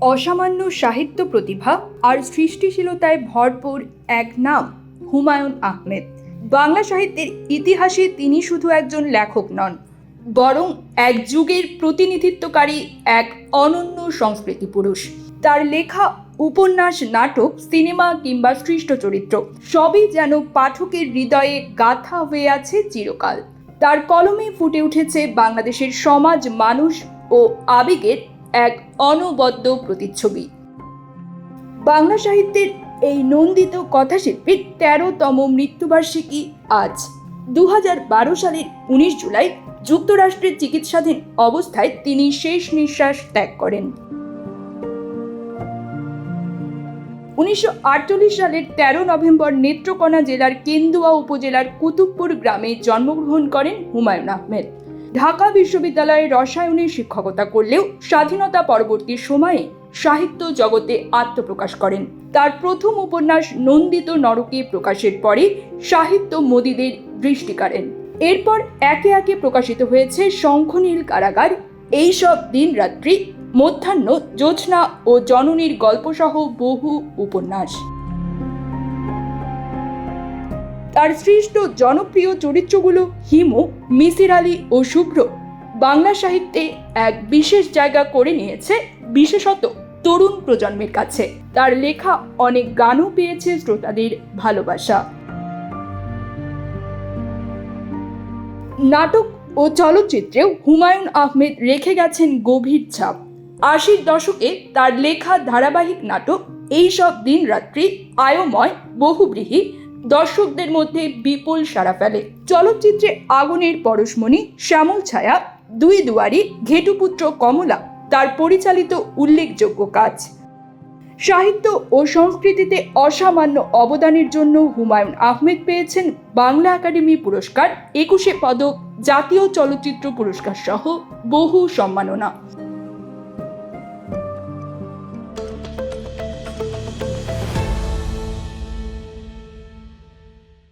অসামান্য সাহিত্য প্রতিভা আর সৃষ্টিশীলতায় ভরপুর এক নাম, হুমায়ুন আহমেদ। বাংলা সাহিত্যের ইতিহাসে তিনি শুধু একজন লেখক নন, বরং এক যুগের প্রতিনিধিত্বকারী এক অনন্য সংস্কৃতি পুরুষ। তার লেখা, উপন্যাস, নাটক, সিনেমা কিংবা সৃষ্ট চরিত্র সবই যেন পাঠকের হৃদয়ে গাথা হয়ে আছে চিরকাল। তার কলমে ফুটে উঠেছে বাংলাদেশের সমাজ, মানুষ ও আবেগের এক অনবদ্য প্রতিচ্ছবি। বাংলা সাহিত্যের এই নন্দিত কথাশিল্পীর তেরোতম মৃত্যুবার্ষিকী আজ দু বারো সালের উনিশ জুলাই যুক্তরাষ্ট্রের চিকিৎসাধীন অবস্থায় তিনি শেষ নিঃশ্বাস ত্যাগ করেন। উনিশশো আটচল্লিশ সালের তেরো নভেম্বর নেত্রকোনা জেলার কেন্দুয়া উপজেলার কুতুবপুর গ্রামে জন্মগ্রহণ করেন হুমায়ুন আহমেদ। ঢাকা বিশ্ববিদ্যালয়ে রসায়নে শিক্ষকতা করলেও স্বাধীনতা পরবর্তী সময়ে সাহিত্য জগতে আত্মপ্রকাশ করেন। তার প্রথম উপন্যাস নন্দিত নরকে প্রকাশের পরে সাহিত্য মোদীদের দৃষ্টি কাড়েন। এরপর একে একে প্রকাশিত হয়েছে শঙ্খনীল কারাগার এইসব দিন রাত্রি, মধ্যাহ্ন, জ্যোৎস্না ও জননীর গল্পসহ বহু উপন্যাস। তার সৃষ্ট জনপ্রিয় চরিত্রগুলো হিমু, মিসির আলী ও শুভ্র। বাংলা সাহিত্যে এক বিশেষ জায়গা করে নিয়েছে বিশেষত তরুণ প্রজন্মের কাছে। তার লেখা অনেক গানও পেয়েছে শ্রোতাদের ভালোবাসা। নাটক ও চলচ্চিত্রেও হুমায়ুন আহমেদ রেখে গেছেন গভীর ছাপ। আশির দশকে তার লেখা ধারাবাহিক নাটক এই সব দিন রাত্রি আয়ময়, বহুব্রীহি, দর্শকদের মধ্যে বিপুল সাড়া ফেলে। চলচ্চিত্রে আগুনের পরশমণি, শ্যামল ছায়া, দুই দুয়ারি, ঘেটুপুত্র কমলা, তার পরিচালিত উল্লেখযোগ্য কাজ। সাহিত্য ও সংস্কৃতিতে অসামান্য অবদানের জন্য হুমায়ুন আহমেদ পেয়েছেন বাংলা একাডেমি পুরস্কার, একুশে পদক, জাতীয় চলচ্চিত্র পুরস্কার সহ বহু সম্মাননা।